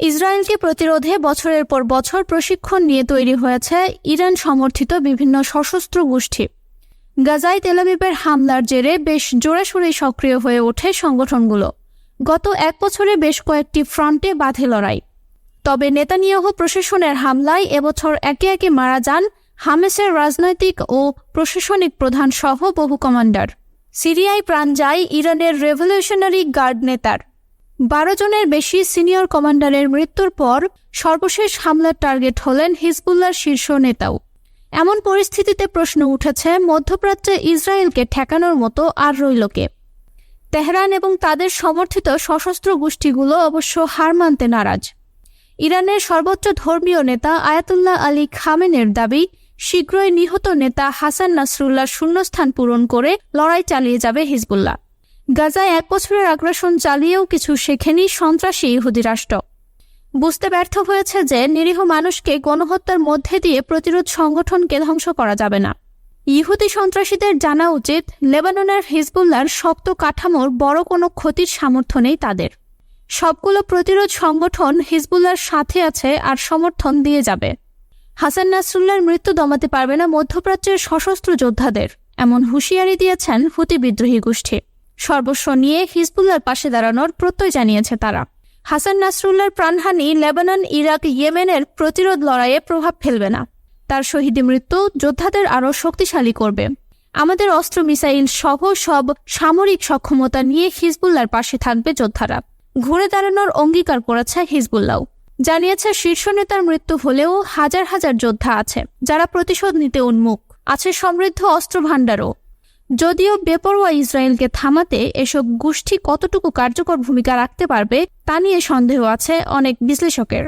ইসরায়েলকে প্রতিরোধে বছরের পর বছর প্রশিক্ষণ নিয়ে তৈরি হয়েছে ইরান সমর্থিত বিভিন্ন সশস্ত্র গোষ্ঠী। গাজায় তেলাবিবের হামলার জেরে বেশ জোরাসোরে সক্রিয় হয়ে ওঠে সংগঠনগুলো। গত এক বছরে বেশ কয়েকটি ফ্রন্টে বাঁধে লড়াই। তবে নেতানিয়াহু প্রশাসনের হামলায় এবছর একে একে মারা যান হামেসের রাজনৈতিক ও প্রশাসনিক প্রধান সহ বহু কমান্ডার। সিরিয়ায় প্রাণ যায় ইরানের রেভলিউশনারি গার্ড নেতার। বারো জনের বেশি সিনিয়র কমান্ডারের মৃত্যুর পর সর্বশেষ হামলার টার্গেট হলেন হিজবুল্লার শীর্ষ নেতাও। এমন পরিস্থিতিতে প্রশ্ন উঠেছে, মধ্যপ্রাচ্যে ইসরায়েলকে ঠেকানোর মতো আর রইল কে? তেহরান এবং তাদের সমর্থিত সশস্ত্র গোষ্ঠীগুলো অবশ্য হার মানতে নারাজ। ইরানের সর্বোচ্চ ধর্মীয় নেতা আয়াতুল্লাহ আলী খামেনের দাবি, শীঘ্রই নিহত নেতা হাসান নাসরুল্লাহ শূন্যস্থান পূরণ করে লড়াই চালিয়ে যাবে হিজবুল্লাহ। গাজায় এক বছরের আগ্রাসন চালিয়েও কিছু শেখেনি সন্ত্রাসী ইহুদি রাষ্ট্র। বুঝতে ব্যর্থ হয়েছে যে নিরীহ মানুষকে গণহত্যার মধ্যে দিয়ে প্রতিরোধ সংগঠনকে ধ্বংস করা যাবে না। ইহুদি সন্ত্রাসীদের জানা উচিত লেবাননের হিজবুল্লার শক্ত কাঠামোর বড় কোনো ক্ষতির সামর্থ্য নেই তাদের। সবগুলো প্রতিরোধ সংগঠন হিজবুল্লার সাথে আছে আর সমর্থন দিয়ে যাবে। হাসান নাসরুল্লার মৃত্যু দমাতে পারবে না মধ্যপ্রাচ্যের সশস্ত্র যোদ্ধাদের, এমন হুঁশিয়ারি দিয়েছেন হুতি বিদ্রোহী গোষ্ঠী। সর্বস্ব নিয়ে হিজবুল্লার পাশে দাঁড়ানোর প্রত্যয় জানিয়েছে তারা। হাসান নাসরুল্লার প্রাণহানি লেবানন, ইরাক, ইয়েমেনের প্রতিরোধ লড়াইয়ে প্রভাব ফেলবে না। তার শহীদী মৃত্যু যোদ্ধাদের আরও শক্তিশালী করবে। আমাদের অস্ত্র, মিসাইল সহ সব সামরিক সক্ষমতা নিয়ে হিজবুল্লার পাশে থাকবে যোদ্ধারা। ঘুরে দাঁড়ানোর অঙ্গীকার করেছে হিজবুল্লাহ। জানিয়েছে, শীর্ষ নেতার মৃত্যু হলেও হাজার হাজার যোদ্ধা আছে, যারা প্রতিশোধ নিতে উন্মুখ। আছে সমৃদ্ধ অস্ত্র ভাণ্ডারও যদিও বেপরোয়া ইসরায়েলকে থামাতে এসব গোষ্ঠী কতটুকু কার্যকর ভূমিকা রাখতে পারবে তা নিয়ে সন্দেহ আছে অনেক বিশ্লেষকের।